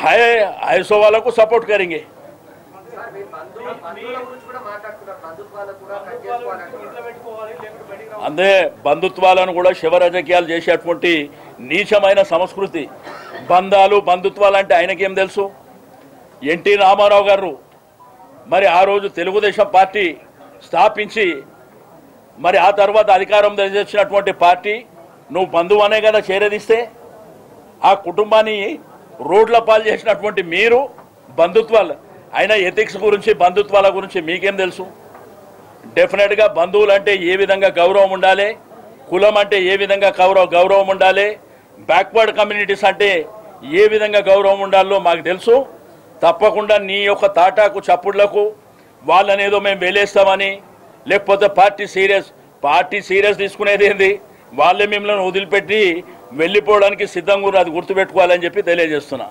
Hi ఐసో వాళ్ళకు support కరింగే అందే బంధుత్వాలను కూడా శివ రాజకీయాలు చేసేటువంటి నీచమైన సంస్కృతి. బంధాలు బంధుత్వాలు అంటే ఆయనకేం తెలుసు? ఎన్టీ రామారావు గారు మరి ఆ రోజు తెలుగుదేశం పార్టీ స్థాపించి మరి ఆ తర్వాత అధికారం తెలియజేసినటువంటి పార్టీ నువ్వు బంధువు అనే కదా చేరదీస్తే? ఆ కుటుంబాన్ని రోడ్ల పాలు చేసినటువంటి మీరు బంధుత్వాలు. అయినా ఎథిక్స్ గురించి బంధుత్వాల గురించి మీకేం తెలుసు? డెఫినెట్గా బంధువులు అంటే ఏ విధంగా గౌరవం ఉండాలి? కులం అంటే ఏ విధంగా గౌరవ గౌరవం ఉండాలి? బ్యాక్వర్డ్ కమ్యూనిటీస్ అంటే ఏ విధంగా గౌరవం ఉండాలో మాకు తెలుసు. తప్పకుండా నీ యొక్క తాటాకు చప్పుళ్ళకు వాళ్ళని ఏదో మేము వేలేస్తామని లేకపోతే పార్టీ సీరియస్ పార్టీ సీరియస్ తీసుకునేది ఏంది? వాళ్ళే మిమ్మల్ని వదిలిపెట్టి వెళ్ళిపోవడానికి సిద్ధంగా అది గుర్తుపెట్టుకోవాలని చెప్పి తెలియజేస్తున్నా.